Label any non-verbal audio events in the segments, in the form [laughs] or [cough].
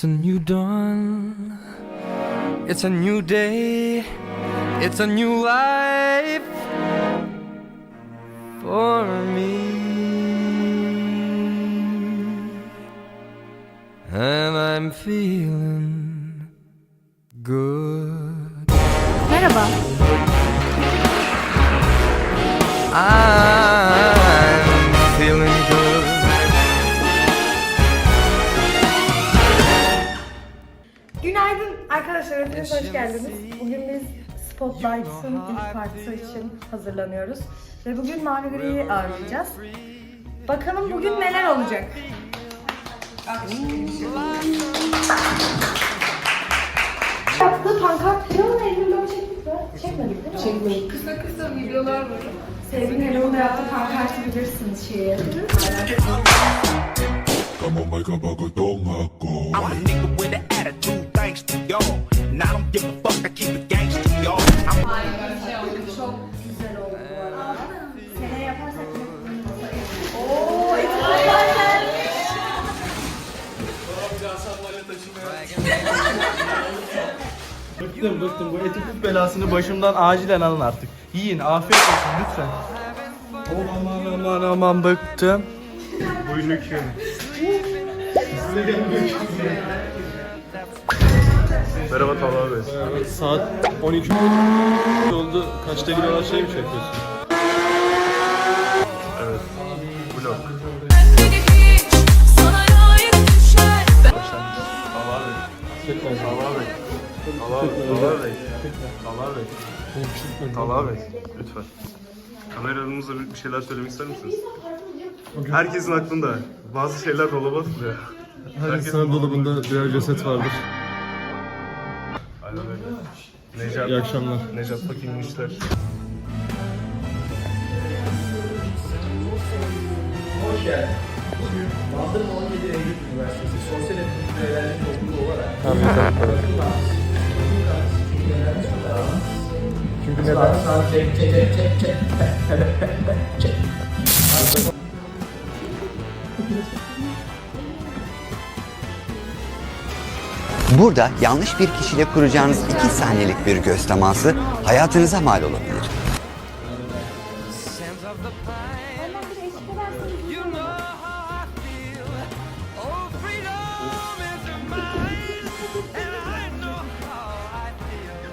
It's a new dawn. It's a new day. It's a new life for me. And I'm feeling good. Merhaba. I'm hepiniz hoş geldiniz. Bugün biz Spotlight'ın ilk partisi için hazırlanıyoruz. Ve bugün Mavi Gri'yi ağırlayacağız. Bakalım bugün neler olacak? Yaptığı pankart Hello'nun elini böyle çektik mi? Çekmedik değil mi? Çekmedik. Kısa kısa videolar var. Sevgili Hello'nun yaptığı pankartı bilirsiniz şeyi. Come on, make up a good dong I'm a nigga with an attitude, thanks to y'all. And I don't give a fuck, I keep it gangster, y'all. I'm Çok güzel oldu bu arada. Seneye yaparsak Ooo [laughs] Bıktım bıktım bu eti kut belasını başımdan acilen alın artık. Yiyin afiyet olsun lütfen. Aman aman aman bıktım. Buyurun yiyin. Size gelmek Merhaba Talha Bey. Saat 12 oldu. Kaçta gidiyorlar şey mi çekiyorsun? Evet. Vlog. Talha Bey. Talha Bey. Talha Talha Bey. Talha Bey. Talha Bey. Lütfen. Kameranızla bir şeyler söylemek ister misiniz? Herkesin aklında bazı şeyler dolaba atılıyor. Her insan dolabında birer ceset vardır. Necat, İyi akşamlar. Necat Fakir'in işler. Burada yanlış bir kişiyle kuracağınız iki saniyelik bir göz teması hayatınıza mal olabilir. Scent of the pine. You know how I feel. Oh, freedom is mine. And I know how I feel.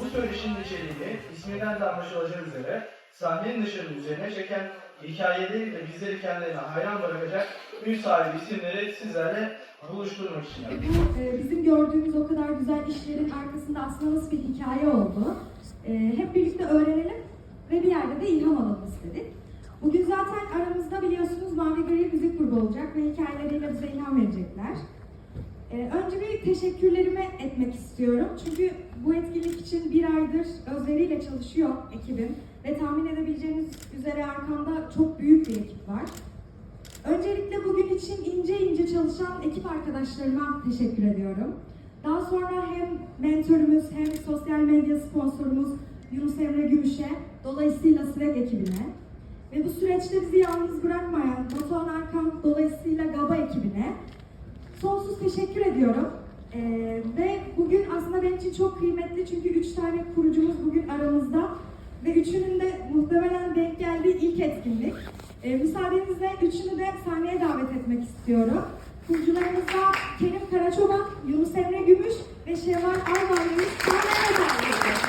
Bu söyleşinin içeriğini isminden de anlaşılacağı üzere sahnenin dışarı üzerine çeken hikayeleriyle bizleri kendilerine hayran bırakacak sahibi isimleri sizlerle buluşturmak için yaptık. Bu e, bizim gördüğümüz o kadar güzel işlerin arkasında aslında nasıl bir hikaye oldu. E, hep birlikte öğrenelim ve bir yerde de ilham alalım istedik. Bugün zaten aramızda biliyorsunuz Mavi Gri Müzik Grubu olacak ve hikayeleriyle bize ilham verecekler. E, önce bir teşekkürlerimi etmek istiyorum. Çünkü bu etkinlik için bir aydır özveriyle çalışıyor ekibim. Ve tahmin edebileceğiniz üzere arkamda çok büyük bir ekip var. Öncelikle bugün için ince ince çalışan ekip arkadaşlarıma teşekkür ediyorum. Daha sonra hem mentörümüz hem sosyal medya sponsorumuz Yunus Emre Gümüş'e, dolayısıyla Sürek ekibine ve bu süreçte bizi yalnız bırakmayan Batuhan Arkan, dolayısıyla GABA ekibine sonsuz teşekkür ediyorum. Ee, ve bugün aslında benim için çok kıymetli çünkü üç tane kurucumuz bugün aramızda ve üçünün de muhtemelen denk geldiği ilk etkinlik. Ee, müsaadenizle üçünü de sahneye davet etmek istiyorum. Kurucularımızda Kerim Karaçoban, Yunus Emre Gümüş ve Şevval Ayvalı'yı sahneye davet ediyorum.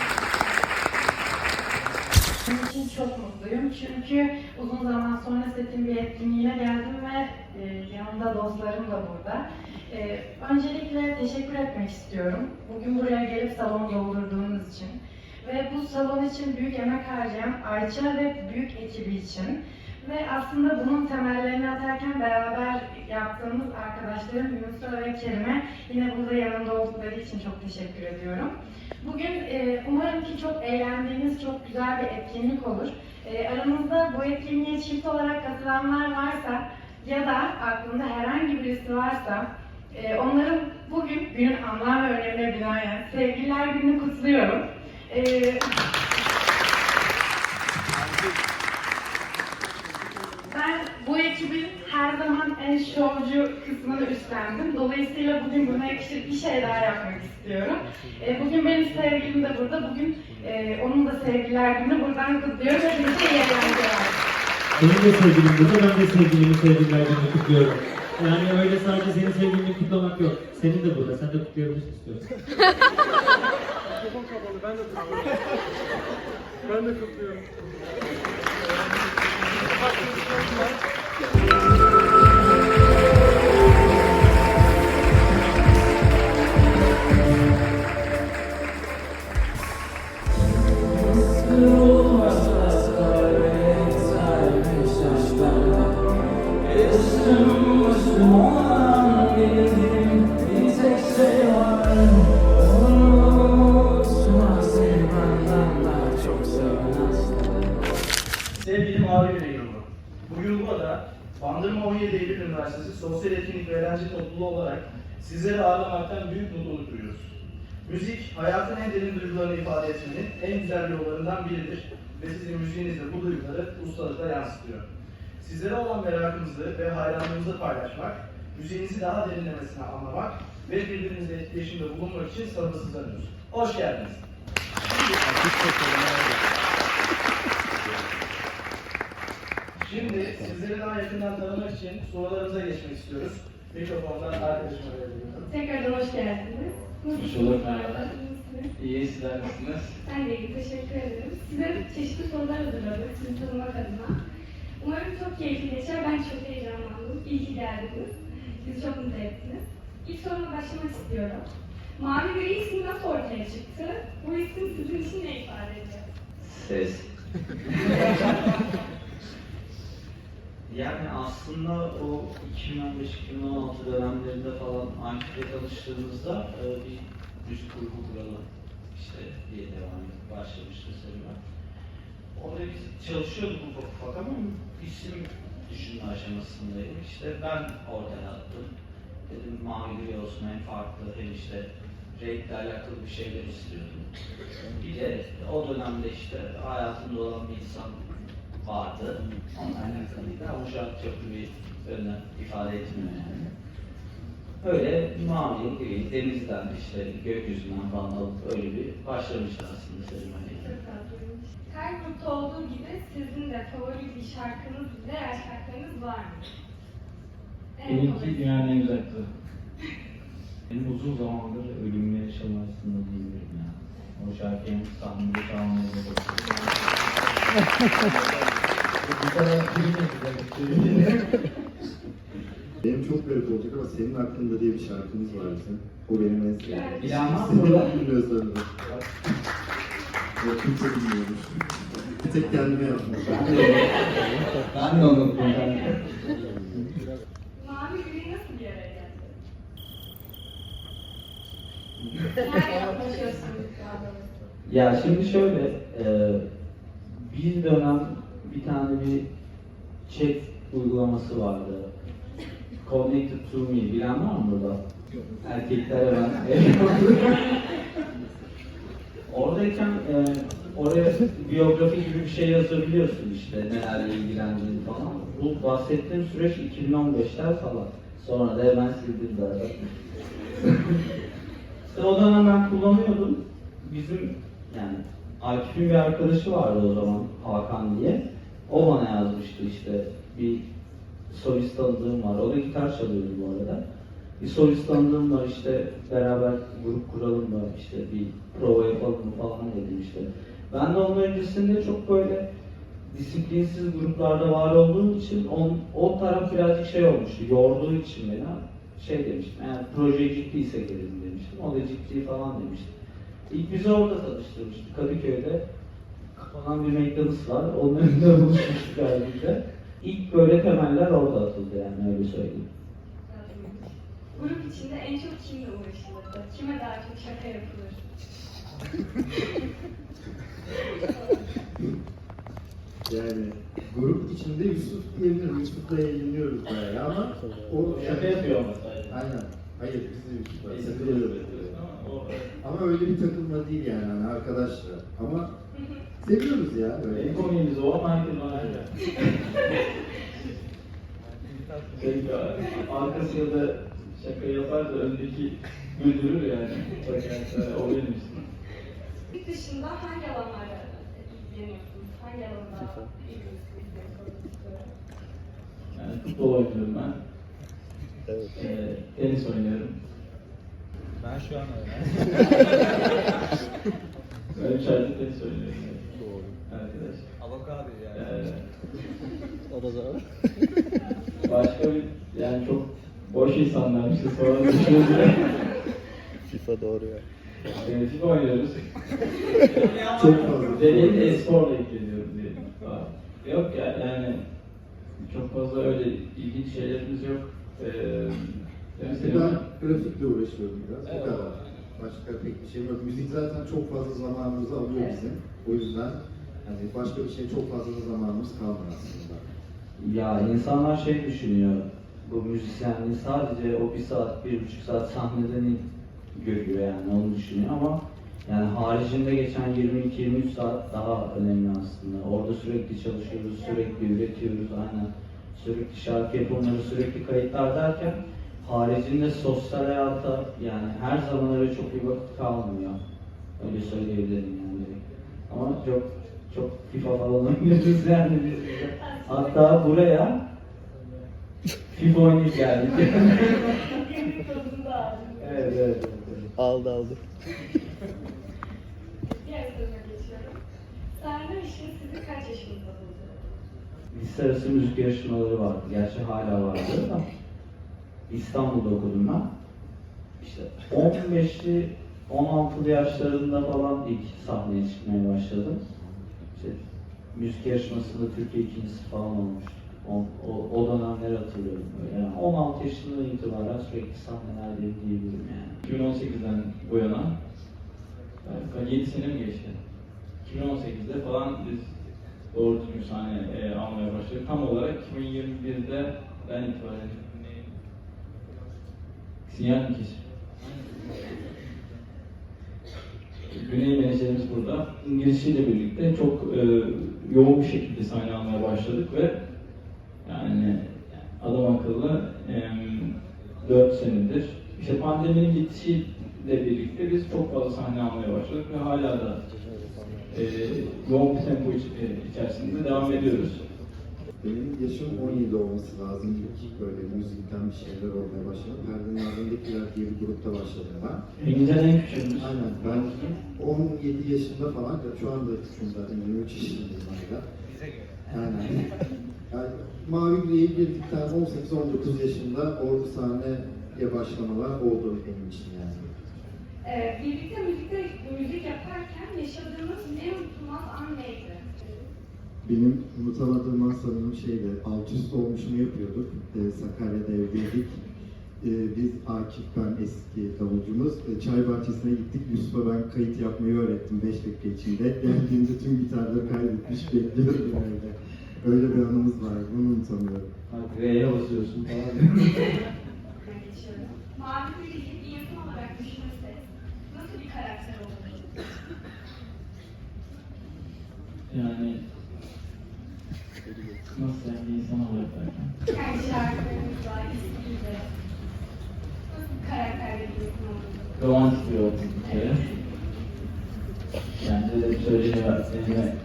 Benim için çok mutluyum çünkü uzun zaman sonra setin bir etkinliğine geldim ve e, yanımda dostlarım da burada. E, öncelikle teşekkür etmek istiyorum. Bugün buraya gelip salon doldurduğunuz için ve bu salon için büyük emek harcayan Ayça ve büyük ekibi için ve aslında bunun temellerini atarken beraber yaptığımız arkadaşlarım Yunus'a ve Kerim'e yine burada yanımda oldukları için çok teşekkür ediyorum. Bugün e, umarım ki çok eğlendiğiniz çok güzel bir etkinlik olur. E, aramızda bu etkinliğe çift olarak katılanlar varsa ya da aklında herhangi birisi varsa e, onların bugün günün anlam ve önemine binaen sevgililer gününü kutluyorum. E, ben bu ekibin her zaman en şovcu kısmını üstlendim. Dolayısıyla bugün buna yakışır bir şey daha yapmak istiyorum. E, bugün benim sevgilim de burada. Bugün e, onun da sevgililer günü. Buradan kutluyorum. Hepinize iyi eğlenceler. Benim de sevgilim burada, ben de sevgilimi sevgililer gününü kutluyorum. Yani öyle sadece senin sevgilini kutlamak yok. Senin de burada, sen de kutlayabilirsin istiyorsan. Ben de kutluyorum. Sevgili Mavi Yüreği Yurdu. Bu yuvada Bandırma 17 Eylül Üniversitesi Sosyal Etkinlik Eğlence Topluluğu olarak sizleri ağırlamaktan büyük mutluluk duyuyoruz. Müzik, hayatın en derin duygularını ifade etmenin en güzel yollarından biridir ve sizin müziğinizle bu duyguları ustalıkla yansıtıyor. Sizlere olan merakımızı ve hayranlığımızı paylaşmak, müziğinizi daha derinlemesine anlamak ve birbirinizle etkileşimde bulunmak için sabırsızlanıyoruz. Hoş geldiniz. Şimdi sizleri daha yakından tanımak için sorularımıza geçmek istiyoruz. Mikrofondan arkadaşıma veriyorum. Tekrardan hoş geldiniz. Hoş bulduk, merhaba. İyi, sizler nasılsınız? Ben de iyi, teşekkür ederim. Size çeşitli sorular hazırladık sizi tanımak adına. Umarım çok keyifli geçer. Ben çok heyecanlandım. İyi ki geldiniz. Bizi çok mutlu ettiniz. İlk soruma başlamak istiyorum. Mavi Gri ismi nasıl ortaya çıktı? Bu isim sizin için ne ifade ediyor? Ses. [laughs] yani aslında o 2015-2016 dönemlerinde falan Ankara tanıştığımızda e, bir müzik grubu kuralım işte diye devam edip başlamıştı serüven. Orada biz çalışıyorduk ufak ufak ama düşünme aşamasındaydık. İşte ben ortaya attım. Dedim mavi gri olsun en farklı hem işte renkle alakalı bir şeyler istiyordum. Bir de o dönemde işte hayatımda olan bir insan vardı. Onunla alakalıydı ama şu çok bir önem ifade etmiyor yani. Öyle mavi, gri, denizden işte gökyüzünden falan alıp öyle bir başlamıştı aslında serüveni. Her grupta olduğu gibi sizin de favori bir şarkınız veya şarkılarınız var mı? En Benimki dünyanın en güzel kızı. Benim uzun zamandır ölümle yaşam arasında diyebilirim ya. O şarkıyı sahnede çalmaya da. Bu kadar. Benim çok garip olacak ama senin hakkında diye bir şarkımız var bizim. O benim en sevdiğim. Mı Senin kimse bilmiyormuş. Bir tek kendime yapmış. Ben de unuttum. Mavi gri nasıl bir araya geldi? [laughs] Neler yapmışıyorsunuz daha doğrusu? Ya şimdi şöyle, e, bir dönem bir tane bir chat uygulaması vardı. Connected to Me, bilen var mı burada? Erkekler hemen. [laughs] Oradayken e, oraya biyografi gibi bir şey yazabiliyorsun işte nelerle ilgilendiğini falan. Bu bahsettiğim süreç 2015'ler falan. Sonra da hemen sildirdiler. İşte o dönem ben kullanıyordum. Bizim yani Akif'in bir arkadaşı vardı o zaman Hakan diye. O bana yazmıştı işte bir solist tanıdığım var. O da gitar çalıyordu bu arada. Bir solist tanıdığım var işte beraber grup kuralım da işte bir prova yapalım mı falan dedim işte. Ben de onun öncesinde çok böyle disiplinsiz gruplarda var olduğum için on, o taraf birazcık şey olmuştu. Yorduğu için beni şey demiştim. Eğer proje ciddiyse gelin demiştim. O da ciddi falan demişti. İlk bizi orada tanıştırmıştı. Kadıköy'de kapanan bir McDonald's var. Onun önünde [laughs] buluşmuştuk ayrıca. İlk böyle temeller orada atıldı yani öyle söyleyeyim. Grup içinde en çok kimle uğraşılırdı? Kime daha çok şaka yapılır? [laughs] Yani grup içinde Yusuf diyebilirim. Yusuf'la eğleniyoruz bayağı ama o Şaka yapıyor ama Aynen. Hayır biz de Yusuf'la takılıyoruz. Ama öyle bir takılma değil yani hani arkadaşlar. Ama seviyoruz ya öyle. Benim komiyimiz o ama herkes bana öyle. Şey, arkası ya da şaka yapar da öndeki güldürür yani. Bak yani o benim işte. Yurt dışında hangi alanlarda ilgileniyorsunuz? Hangi alanda Yani futbol oynuyorum ben. Evet. Ee, tenis oynuyorum. Ben şu an [laughs] Ben üç aydır tenis oynuyorum. Doğru. Arkadaş. Avokado Ee, O da doğru. başka bir, yani çok boş insanlarmışız sonra düşününce. [laughs] FIFA doğru ya. Ee, FIFA oynuyoruz. [laughs] Çok fazla. Dediğim e-sporla ilgileniyorum diye. Yok ya yani çok fazla öyle ilginç şeylerimiz yok. Ee, yani senin- Ben grafikle uğraşıyorum biraz. Bu kadar. Başka pek bir şey yok. Müzik zaten çok fazla zamanımızı alıyor bizim. O yüzden yani başka bir şey çok fazla zamanımız kalmıyor aslında. Ya insanlar şey düşünüyor, bu müzisyenliği sadece o bir saat, bir buçuk saat sahneden görüyor yani onu düşünüyor ama yani haricinde geçen 22-23 saat daha önemli aslında. Orada sürekli çalışıyoruz, sürekli üretiyoruz, aynen. Sürekli şarkı yapımları, sürekli kayıtlar derken haricinde sosyal hayata yani her zaman öyle çok bir vakit kalmıyor. Öyle söyleyebilirim yani. Ama çok çok FIFA falan oynuyoruz yani biz. Hatta buraya FIFA oynayıp geldik. evet, evet, evet. Aldı aldı. Diğer soruma geçiyorum. Sahne ışığı sizi kaç yaşınızda buldu? Lise arası müzik yarışmaları vardı. Gerçi hala vardı da. İstanbul'da okudum ben. İşte 15'li 16'lı yaşlarında falan ilk sahneye çıkmaya başladım. İşte müzik yarışmasında Türkiye ikincisi falan olmuştu. O, o, o dönemleri hatırlıyorum böyle. Yani 16 yaşından itibaren sürekli sahnelerdeyim diyebilirim yani. 2018'den bu yana galiba 7 sene mi geçti? 2018'de falan biz doğru düzgün sahne e, almaya başladık. Tam olarak 2021'de ben itibaren sinyal mi kesin? [laughs] Güney menajerimiz burada. İngilizceyle birlikte çok e, yoğun bir şekilde sahne almaya başladık ve yani adam akıllı e, 4 senedir. İşte pandeminin bitişiyle birlikte biz çok fazla sahne almaya başladık ve hala da e, yoğun bir tempo iç- e, içerisinde devam ediyoruz. Benim yaşım 17 olması lazım ilk böyle müzikten bir şeyler olmaya başladı. Perdenin ardındakiler diye bir grupta başladım ben. Engin'den en küçüğümüz. Aynen ben 17 yaşında falan, şu anda küçüğüm zaten 23 yaşındayım hala. Aynen. [laughs] Yani Mavi Gri'ye girdikten 18-19 yaşında ordu sahneye başlamalar oldu benim için yani. Ee, birlikte müzikte müzik yaparken yaşadığınız en unutulmaz an neydi? Benim unutamadığım an sanırım şeydi, alt üst olmuşunu yapıyorduk. Ee, Sakarya'da evdeydik. Ee, biz Akif, ben eski davulcumuz. Ee, çay bahçesine gittik. Yusuf'a ben kayıt yapmayı öğrettim 5 dakika içinde. Geldiğinde tüm gitarları kaydetmiş bekliyordum evde. [laughs] Öyle bir anımız var, bunu unutamıyorum. Bak R'ye basıyorsun falan. [laughs] Ben geçiyorum. Mavi Gül'ü bir insan olarak düşünürseniz nasıl bir karakter olurdu? Yani nasıl yani bir insan olarak derken? Yani şarkılarınızla, ismiyle nasıl bir karakterde bir insan olurdu? romantik bir ortam bir kere. Yani de söyleniyor seninle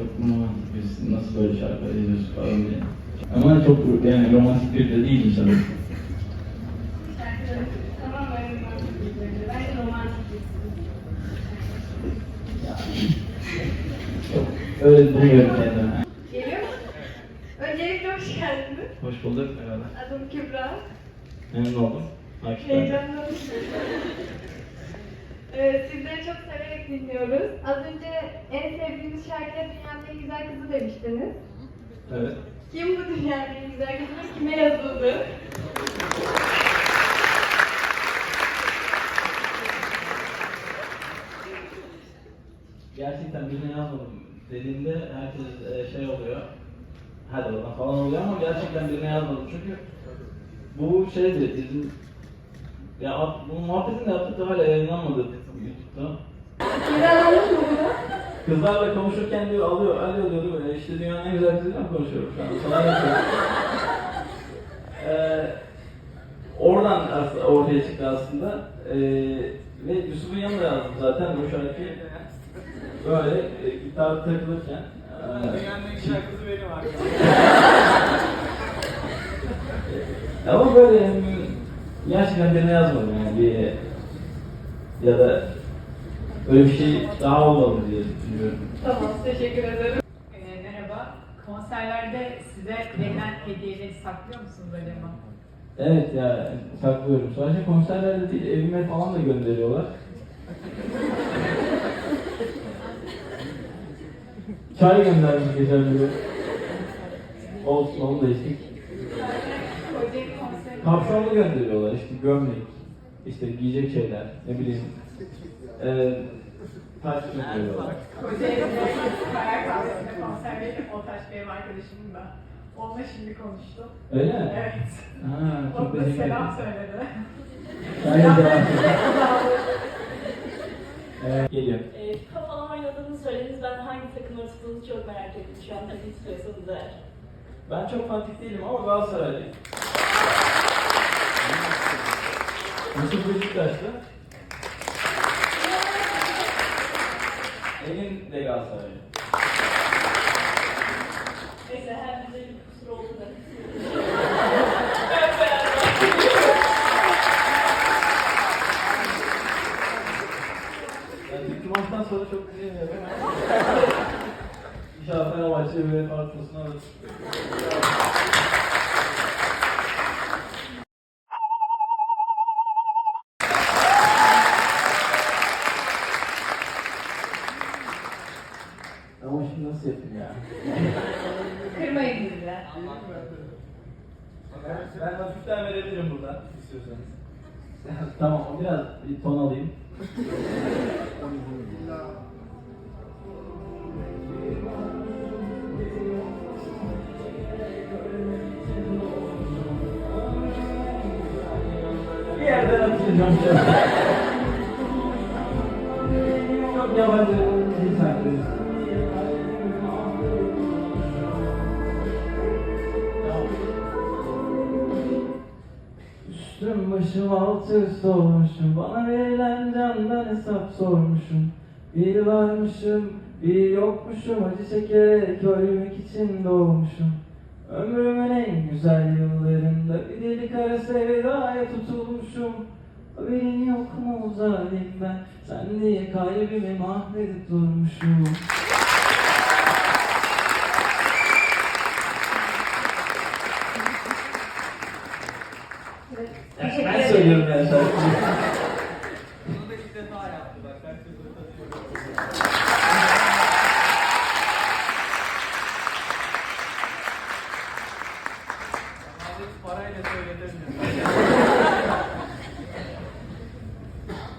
çok mu birisin, nasıl böyle şarkılar yazıyorsun falan diye. Ama çok yani romantik bir de değilim tabii. Öyle duyuyorum kendime. Geliyor musun? Öncelikle hoş geldiniz. Hoş bulduk merhaba. Adım Kübra. Memnun oldum. Heyecanlandım. Ee, sizleri çok severek dinliyoruz. Az önce en sevdiğiniz şarkıya dünyanın en güzel kızı demiştiniz. Evet. Kim bu dünyanın en güzel kızı? Kime yazıldı? Gerçekten birine yazmadım dediğimde herkes e, şey oluyor. Hadi oradan falan oluyor ama gerçekten birine yazmadım çünkü bu şeydi bizim ya bu muhabbetin de yaptık da hala yayınlanmadı Mı bunu? Kızlarla konuşurken diyor alıyor, alıyor diyor böyle işte dünyanın en güzel kızıyla mı konuşuyorum şu an falan yapıyor. e, oradan aslında ortaya çıktı aslında. E, ve Yusuf'un yanında yazdım zaten bu şarkıyı. Böyle e, gitar takılırken. [laughs] E, şarkısı benim Ama böyle em, gerçekten birine yazmadım yani bir ya da öyle bir şey daha olmalı diye düşünüyorum. Tamam, teşekkür ederim. Ee, merhaba. Konserlerde size verilen hediyeleri saklıyor musunuz acaba? Evet ya saklıyorum. Sadece konserlerde değil evime falan da gönderiyorlar. Çay göndermiş geçen biri. Olsun onu da içtik. Kapşonlu gönderiyorlar işte gömlek, işte giyecek şeyler, ne bileyim. Eee taş gönderiyorlar. Kocaeli'de Karar Kahvesi'nde konser verdim. O taş benim arkadaşımın da. Onunla şimdi konuştum. Öyle mi? Evet. Ha, O çok ederim. selam söyledi. Ben de devam [laughs] Evet, geliyor. E, FIFA falan oynadığınızı söylediniz. Ben hangi takımları tuttuğunuzu çok merak ettim şu an. Tabii istiyorsanız eğer. Ben çok fanatik değilim ama Galatasaraylıyım. Yusuf Beşiktaşlı. Engin de Galatasaraylı. Neyse her bize bir kusur oldu da. Ben dünkü maçtan sonra çok dinlemiyorum ama. İnşallah Fenerbahçe böyle farklısını alır. Yerden atacağım. Çok yabancı şarkı. Üstüm başım alt üst olmuşum Bana verilen candan hesap sormuşum Bir varmışım bir yokmuşum Acı çekerek ölmek için doğmuşum Ömrümün en güzel yıllarında Bir deli kara sevdaya tutulmuşum. Haberin yok mu zalim ben? Sen diye kalbimi mahvedip durmuşum. Ben söylüyorum ben şarkıyı. Bunu da ilk defa yaptı bak. Ben Parayla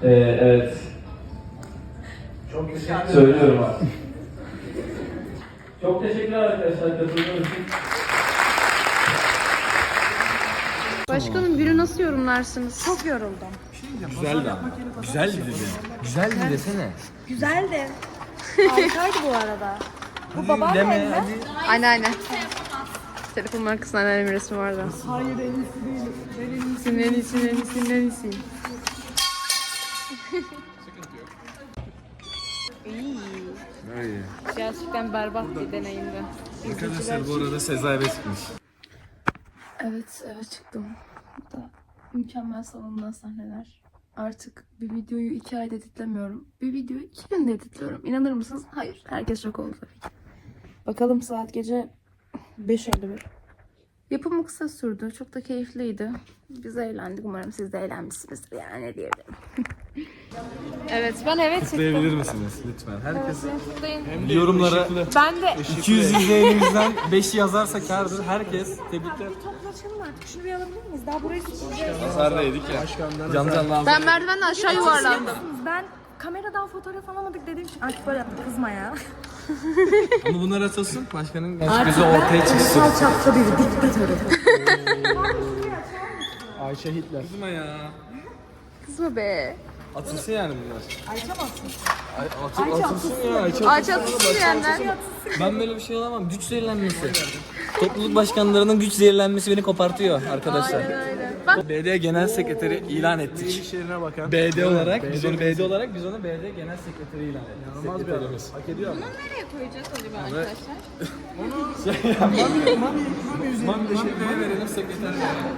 ee, evet. Çok teşekkür Söylüyorum abi. Çok teşekkürler arkadaşlar katıldığınız için. Başkanım günü nasıl yorumlarsınız? Çok yoruldum. Güzeldi ama. Güzeldi dedi. Güzeldi desene. Güzeldi. [laughs] Harikaydı bu arada. Bu babam Deme mi? hadi. Aynen. Telefon markasının anneannemin resmi vardı. Hayır en iyisi değil. Ben en iyisiyim, en iyisiyim, en iyisiyim, en iyisiyim. Öyle. Gerçekten berbat bir deneyimdi. Arkadaşlar bu arada Sezai Bey çıkmış. Evet, eve çıktım. Burada mükemmel salondan sahneler. Artık bir videoyu iki ayda editlemiyorum. Bir videoyu iki günde editliyorum. İnanır mısınız? Hayır. Herkes şok oldu tabii ki. Bakalım saat gece 5.51. Yapımı kısa sürdü. Çok da keyifliydi. Biz eğlendik. Umarım siz de eğlenmişsinizdir. Yani ne diyebilirim. [laughs] Evet ben eve çıktım. Tıklayabilir misiniz lütfen? Herkes yorumlara Ben de 200 izleyenimizden 5'i yazarsa kârdır. Herkes tebrikler. Toplaşalım artık. Şunu bir alabilir miyiz? Daha burayı tutacağız. Nazardaydık ya. Can can lazım. Ben merdivenden aşağı yuvarlandım. Ben kameradan fotoğraf alamadık dediğim için artık böyle yaptım. Kızma ya. [laughs] Ama bunlar atılsın. Başkanın gözü ortaya çıksın. çapta bir diktatörüm. Ayşe Hitler. Kızma ya. Kızma be. Atılsın yani bunlar. Ayça mı atsın? Ay, atıl, atılsın ya. Ayça Ağaç atılsın diyenler. Ben böyle bir şey alamam. Güç zehirlenmesi. Topluluk başkanlarının güç zehirlenmesi beni kopartıyor arkadaşlar. BD Genel Sekreteri ilan ettik. İşlerine bakan. BD olarak, biz onu BD olarak, biz onu BD Genel Sekreteri ilan ettik. İnanılmaz bir adam. Hak ediyor ama. Nereye koyacağız acaba arkadaşlar? [laughs] Mami Sekreteri verelim, sekreter verelim.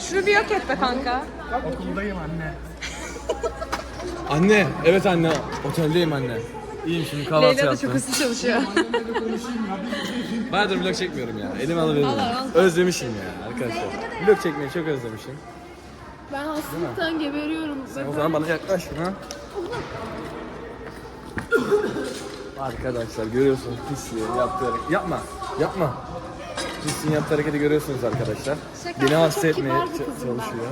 Şunu bir yok et be kanka. Okuldayım anne. [laughs] Anne, evet anne. Oteldeyim anne. İyiyim şimdi kahvaltı yaptım. hızlı çalışıyor. Bayağıdır vlog çekmiyorum ya. Elime alıveriyorum. Özlemişim ya arkadaşlar. Vlog çekmeyi çok özlemişim. Ben hastalıktan geberiyorum. Sen o zaman bana yaklaş. Ha? Arkadaşlar görüyorsunuz pisliği yaptığı hareket. Yapma. Yapma. Pisliğin yaptığı hareketi görüyorsunuz arkadaşlar. Beni hasta etmeye ç- çalışıyor.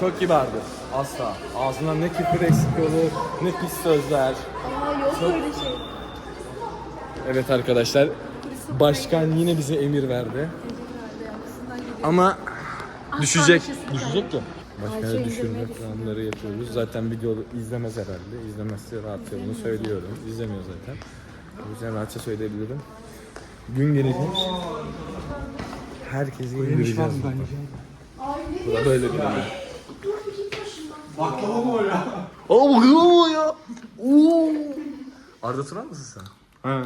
Çok kibardır. Asla. Ağzından ne küfür eksik olur, ne pis sözler. Aa yok öyle şey. Evet arkadaşlar. Başkan yine bize emir verdi. Ama düşecek. Düşecek ya. Başkanı düşürme planları yapıyoruz. Zaten video izlemez herhalde. İzlemezse rahatça bunu söylüyorum. İzlemiyor zaten. O yüzden rahatça söyleyebilirim. Gün gelecek. Herkesi indireceğiz. burada. Bu da böyle bir an. Baklava mı o ya? Aa baklava mı o ya? Oo. Arda Turan mısın sen? Ha.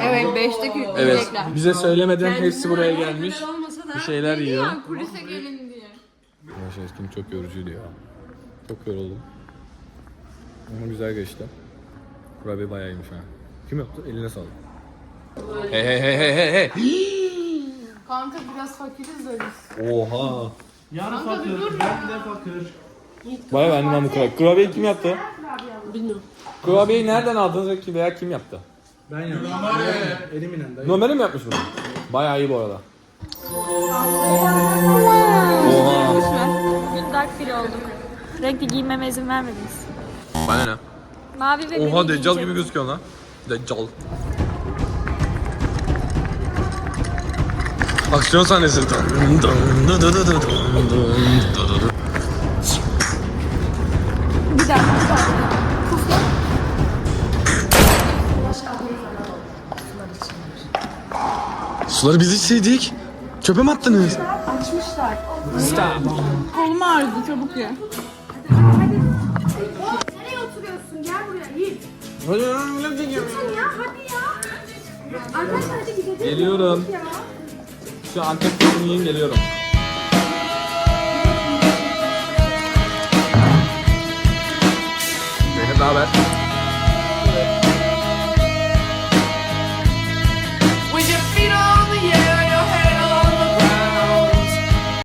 Evet 5'te Evet. Bize söylemeden hepsi buraya gelmiş. Bir şeyler yiyor. kulise gelin diye. Arkadaşlar gün çok yorucuydu ya. Çok yoruldum. Ama güzel geçti. Kurabiye bayağı iyiymiş ha. Kim yaptı? Eline sağlık. Hey hey hey hey hey hey. Kanka biraz fakiriz de biz. Oha. Yarın fakir, ben de fakir. Bayağı beğendim ben bu kurabiyeyi. Kurabiyeyi kim yaptı? Bilmiyorum. Kurabiyeyi nereden aldınız ve kim veya kim yaptı? Ben yaptım. Eliminen dayı. Numara mi yapmış bunu? Bayağı iyi bu arada. Oha. Dark fil olduk. Renkli giymeme izin vermediniz. Bana ne? Mavi ve gri Oha Deccal giyeceğim. gibi gözüküyor lan. Deccal. Dı dı. Bir dakika. Suları biz içseydik. Çöpe mi attınız? Açmışlar. Stop. Kolum ağrıdı çabuk ye. Nereye oturuyorsun? Gel buraya Yiğit. Hadi Ya hadi ya. Arkadaşlar hadi gidelim. Geliyorum. Ya. Şu Antep fıstığını yiyeyim geliyorum. Ne haber?